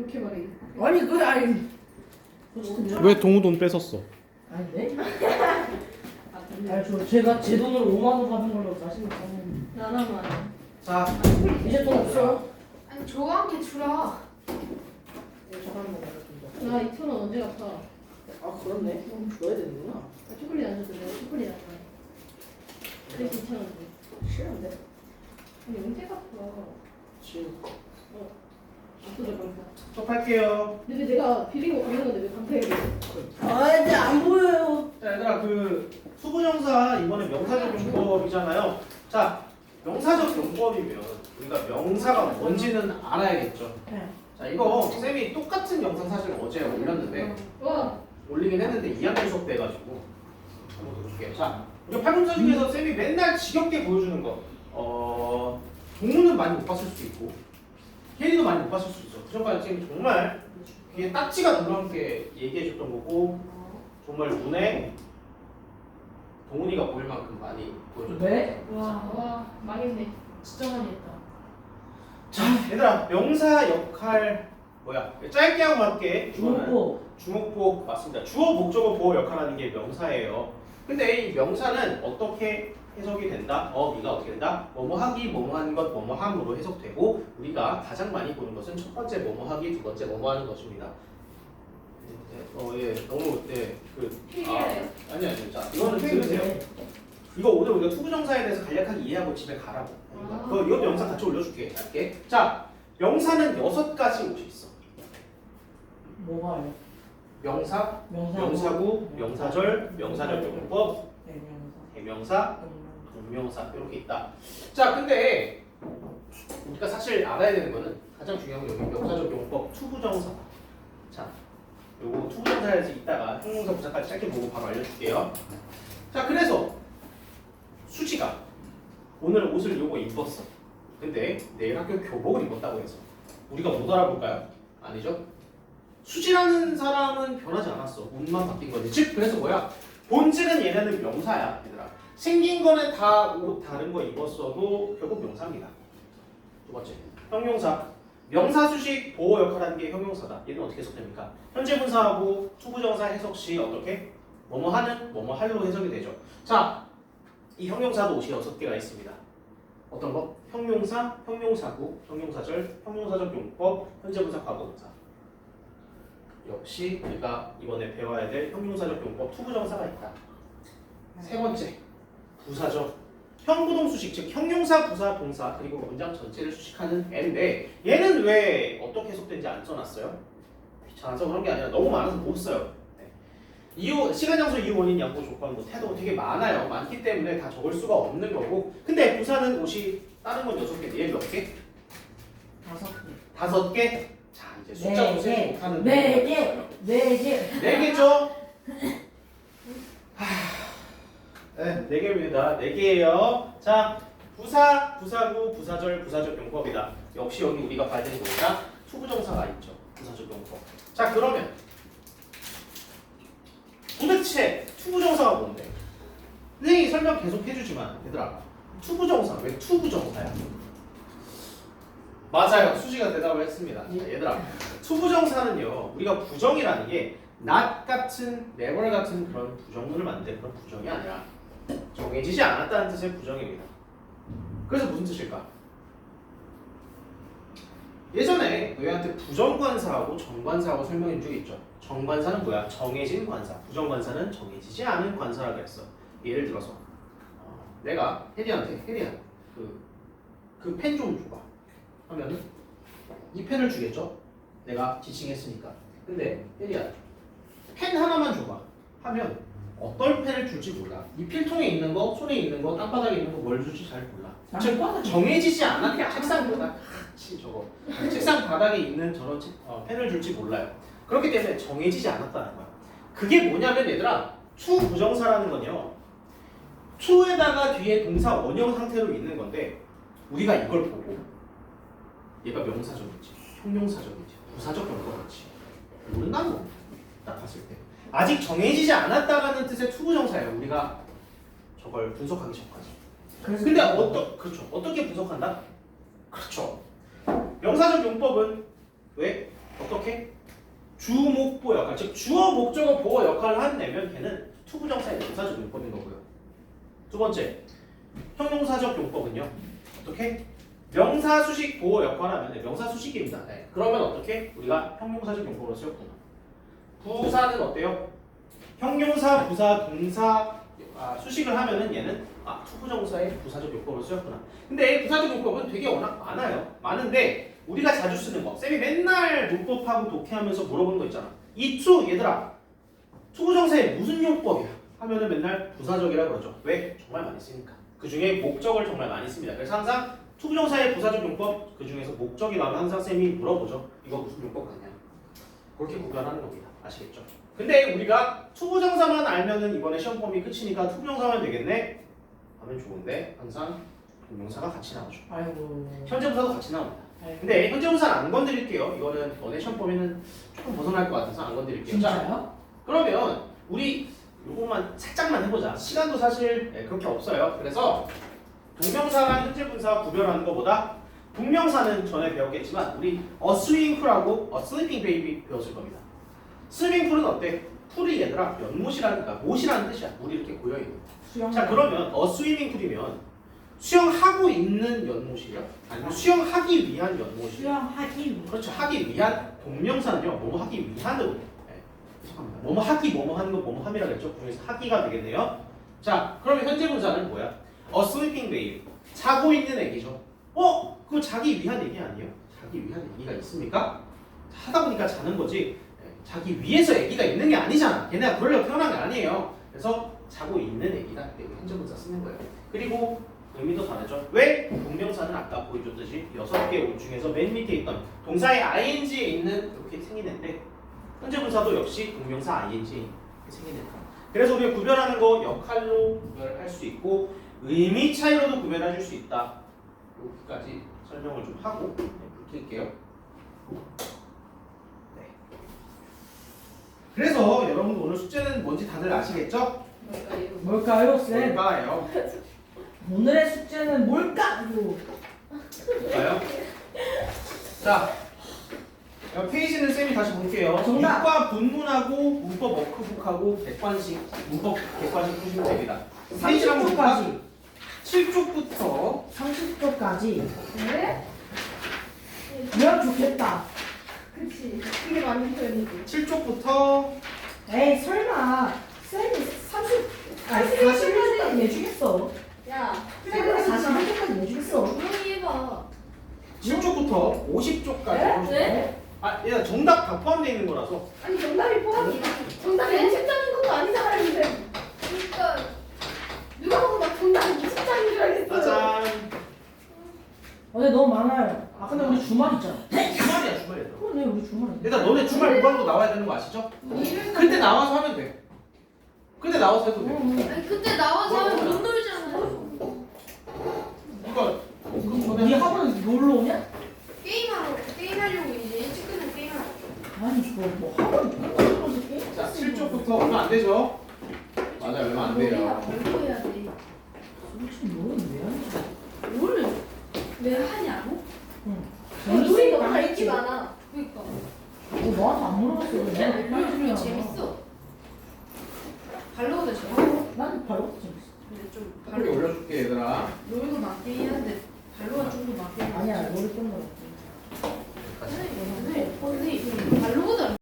그렇게 말해. 아니 그 아니 왜 동우 돈 뺏었어? 아닌데? 아 근데 아니 저 제가 제 돈으로 5만 원 받은 걸로 자신 있어요 나라만. 자 이제 돈 없어 아니 저한테 주라. 네, 잠깐만 나 2천 원 언제 갚아? 아 그렇네 그럼 줘야 되는구나 아, 초콜릿 안 줬어. 내가 초콜릿 안 갚아. 그래서 2천 원 줘. 싫은데 아니 언제 갚아? 지금 없어 수업할게요. 근데 왜 내가 비린 거 비린 건데 왜 돼? 아 이제 안 보여요 자, 얘들아, 그 수부정사 이번에 명사적 용법이잖아요. 자, 명사적 용법이면 우리가 명사가 뭔지는 알아야겠죠. 네. 자, 이거 쌤이 똑같은 영상 사실 어제 올렸는데 와. 올리긴 했는데 2학년 수업 돼가지고 한번 볼게요. 자, 우리 팔문서 중에서 쌤이 맨날 지겹게 보여주는 거, 어, 동우는 많이 못 봤을 수도 있고, 혜리도 많이 못 봤을 수 있어. 그 전까지 쌤이 정말 그게 딱지가 놀라게 얘기해 줬던 거고, 정말 눈에 동훈이가 보일 만큼 많이 보여줬던 네? 와. 와. 망했네. 진짜 많이 했다. 자, 얘들아, 명사 역할 뭐야? 짧게 하고 맞게 이거는 주먹고 주목보 맞습니다. 주어, 목적어, 보어 역할하는 게 명사예요. 근데 이 명사는 어떻게 해석이 된다? 어, 네가 어떻게 된다? 뭐뭐 하기, 뭐뭐 하는 것, 뭐뭐 함으로 해석되고 우리가 가장 많이 보는 것은 첫 번째 뭐뭐 하기, 두 번째 뭐뭐 하는 것입니다. 어, 예, 너무 예, 그 필요해요? 아니 아니, 자 이거는 들으세요. 이거 오늘 우리가 투부정사에 대해서 간략하게 이해하고 집에 가라고. 아. 그거 이것도 영상 같이 올려줄게. 짧게. 자, 명사는 여섯 가지 옷이 있어. 뭐가요? 명사, 명사 명사구, 명사절, 명사절 용법, 네 명사 대명사, 명사. 동명사 이렇게 있다. 자, 근데 우리가 사실 알아야 되는 거는 가장 중요한 건 여기 명사적 용법 투부정사. 자, 요거 투부정사에서 이따가 형용사 부사까지 짧게 보고 바로 알려줄게요. 자, 그래서 수지가 오늘 옷을 요거 입었어. 근데 내일 학교 교복을 입었다고 해서 우리가 못 알아볼까요? 아니죠? 수지라는 사람은 변하지 않았어. 옷만 바뀐 거지. 즉 그래서 뭐야? 본질은 얘네는 명사야, 얘들아. 생긴 거는 다 옷 다른 거 입었어도 결국 명사입니다. 두 번째, 형용사. 명사 수식 보호 역할하는 게 형용사다. 얘는 어떻게 해석됩니까? 현재 분사하고 투부정사 해석 시 어떻게? 뭐뭐 하는, 뭐뭐 할로 해석이 되죠. 자, 이 형용사도 옷이 여섯 개가 있습니다. 어떤 거? 형용사, 형용사구, 형용사절, 형용사적 용법, 현재 분사 과거 분사. 역시 우리가 이번에 배워야 될 형용사적 용법 투부정사가 있다. 세 번째, 부사죠. 형부동 수식, 즉 형용사, 부사, 동사 그리고 문장 전체를 수식하는 애인데 얘는 왜 어떻게 해석된지 안 써놨어요? 귀찮아서 그런 게 아니라 너무 많아서 못 써요. 네. 이유, 시간, 장소, 이유, 원인, 양보, 조건, 뭐 태도 되게 많아요. 많기 때문에 다 적을 수가 없는 거고 근데 부사는 옷이 다른 건 여섯 개, 얘몇 개? 다섯 개 다섯 개? 자 이제 숫자 네 구색 개. 못하는 네 개. 네 개. 네 개죠? 하... 네, 네 개입니다. 네 개예요. 자, 부사, 부사구, 부사절, 부사적 용법이다. 역시 여기 우리가 봐야 되는 거니까 투부정사가 있죠. 부사적 용법. 자, 그러면 도대체 투부정사가 뭔데? 선생님이 설명 계속 해주지만 얘들아 투부정사 왜 투부정사야? 맞아요. 수지가 대답을 했습니다. 자, 얘들아 투부정사는요 우리가 부정이라는 게 not 같은 never 같은 그런 부정문을 만드는 그런 부정이 아니라 정해지지 않았다는 뜻의 부정입니다. 그래서 무슨 뜻일까? 예전에 너희한테 부정관사하고 정관사하고 설명해 준 적이 있죠. 정관사는 뭐야? 정해진 관사. 부정관사는 정해지지 않은 관사라고 했어. 예를 들어서 어, 내가 혜리한테 혜리야 그그 펜좀 줘봐 하면은 이 펜을 주겠죠. 내가 지칭했으니까. 근데 혜리야 펜 하나만 줘봐 하면 어떨 펜을 줄지 몰라. 이 필통에 있는 거, 손에 있는 거, 땅바닥에 있는 거 뭘 줄지 잘 몰라. 즉 정해지지 않았대. 책상 바닥 같이 저거 책상 바닥에 있는 저런 책, 어, 펜을 줄지 몰라요. 그렇기 때문에 정해지지 않았다는 거야. 그게 뭐냐면 얘들아 투 부정사라는 건요. 투에다가 뒤에 동사 원형 상태로 있는 건데 우리가 이걸 보고 얘가 명사적인지 형용사적인지 부사적 용법인지 모른다는 겁니다. 딱 봤을 때 아직 정해지지 않았다라는 뜻의 투부정사예요. 우리가 저걸 분석하기 전까지. 근데 어떠 그렇죠 어떻게 분석한다? 그렇죠 명사적 용법은 왜 어떻게? 주목보 역할, 즉 주어 목적어 보어 역할을 한다면 걔는 투부정사의 명사적 용법인 거고요. 두 번째, 형용사적 용법은요. 어떻게? 명사 수식 보호 역할하면 네, 명사 수식입니다. 네. 그러면 어떻게? 우리가 형용사적 용법으로 쓰였구나. 부사는 어때요? 형용사, 부사, 동사 아, 수식을 하면은 얘는 아 투부정사의 부사적 용법으로 쓰였구나. 근데 부사적 용법은 되게 워낙 많아요. 많은데 우리가 자주 쓰는 거. 쌤이 맨날 문법하고 독해하면서 물어보는 거 있잖아. 이 투 얘들아 투부정사의 무슨 용법이야? 하면은 맨날 부사적이라 그러죠. 왜? 정말 많이 쓰니까. 그 중에 목적을 정말 많이 씁니다. 그래서 항상 투부정사의 부사적 용법 그 중에서 목적이 나오면 항상 쌤이 물어보죠. 이거 무슨 용법 같냐? 그렇게 구별하는 겁니다. 아시겠죠? 근데 우리가 투부정사만 알면은 이번에 시험 범위 끝이니까 투부정사만 되겠네? 하면 좋은데 항상 동명사가 같이 나오죠. 아이고. 현재부사도 같이 나옵니다. 아이고. 근데 현재부사는 안 건드릴게요. 이거는 너네 시험 범위는 조금 벗어날 것 같아서 안 건드릴게요. 자, 진짜요? 그러면 우리 요것만 살짝만 해보자. 시간도 사실 네, 그렇게 없어요. 그래서 동명사랑 현재분사 구별하는 것보다 동명사는 전에 배웠겠지만 우리 a pool하고 a sleeping baby 배웠을 겁니다. 스위밍 풀은 어때? 풀이 얘들아 연못이라니까 못이라는 뜻이야. 물이 이렇게 고여 있는. 수영. 자 그러면 어 스위밍 풀이면 수영하고 있는 연못이요? 아니면 수영하기 위한 연못이요? 수영하기. 그렇죠. 하기 위한 동명사는요. 뭐뭐 하기 위한으로. 네. 죄송합니다. 뭐뭐 하기 뭐뭐 하는 거 뭐뭐 함이라 그랬죠. 그중에서 하기가 되겠네요. 자 그러면 현재 분사는 뭐야? A sleeping baby. 자고 있는 애기죠. 어? 그거 자기 위한 얘기 아니에요? 자기 위한 얘기가 있습니까? 하다 보니까 자는 거지. 네, 자기 위해서 애기가 있는 게 아니잖아. 걔네가 그러려고 태어난 게 아니에요. 그래서 자고 있는 애기다. 이렇게 현재 분사 쓰는 거예요. 그리고 의미도 다르죠. 왜? 동명사는 아까 보여줬듯이 여섯 개옷 중에서 맨 밑에 있던 동사의 ing에 있는 이렇게 생기는데 현재 분사도 역시 동명사 ing에 이렇게 생기는다. 그래서 우리가 구별하는 거 역할로 구별할 수 있고 의미 차이로도 구별해 줄 수 있다. 여기까지 설명을 좀 하고 네, 붙일게요. 네. 그래서 여러분들 오늘 숙제는 뭔지 다들 아시겠죠? 뭘까요? 뭘까요, 쌤? 뭘까요? 오늘의 숙제는 뭘까요? 볼까요? 자, 페이지는 쌤이 다시 볼게요. 정답. 문과 분문하고 문법 워크북하고 객관식 문법 객관식 푸시면 됩니다. 페이지랑 볼까? 30초까지. 7쪽부터 30초까지. 네? 그럼 좋겠다. 그치. 그게 맞는 표현이지. 7쪽부터 에이, 설마. 쌤이 30, 아니, 41초까지 내주겠어. 야, 쌤이 41초까지 내주겠어. 조용히 해봐. 7쪽부터 50쪽까지 네? 네? 아, 얘가 정답 다 포함되어 있는 거라서 아니 정답이 포함이 정답이 20장인 것도 아니잖아 근데 그러니까 누가 보고 막 정답이 20장인 줄 알겠어요 짜잔. 어제 너무 많아요. 아, 근데 우리 주말 있잖아. 주말이야. 그러네, 우리 주말. 일단 너네 주말 무방도 나와야 되는 거 아시죠? 일요일 그때 나와서 하면 돼. 그때 나와서 해도 돼. 아니 그때 나와서 하면. 못 놀잖아요 이거 우리 학원 놀러 오냐? 게임하러 게임하려고 이제 일찍 끝나면 게임하러 아니, 이거 뭐 학원 놀러서 게임? 자, 7쪽부터 얼마 안 되죠? 맞아요, 얼마 안 돼요. 뭘 해야 돼? 도대체 너는 왜 하냐? 뭘? 왜 하냐고? 응. 놀이 너무 인기 많아 그러니까 어, 너한테 안 물어봤어. 그냥. 난 발로우도 재밌어. 발로우도 재밌어. 어, 난 발로우도 재밌어. 근데 좀 발로 올려줄게 얘들아. 노래도 맞긴 했는데 발로우가 좀더 맞긴 해. 아니야, 머리 끝나. 선생님, 선생님, 발로우도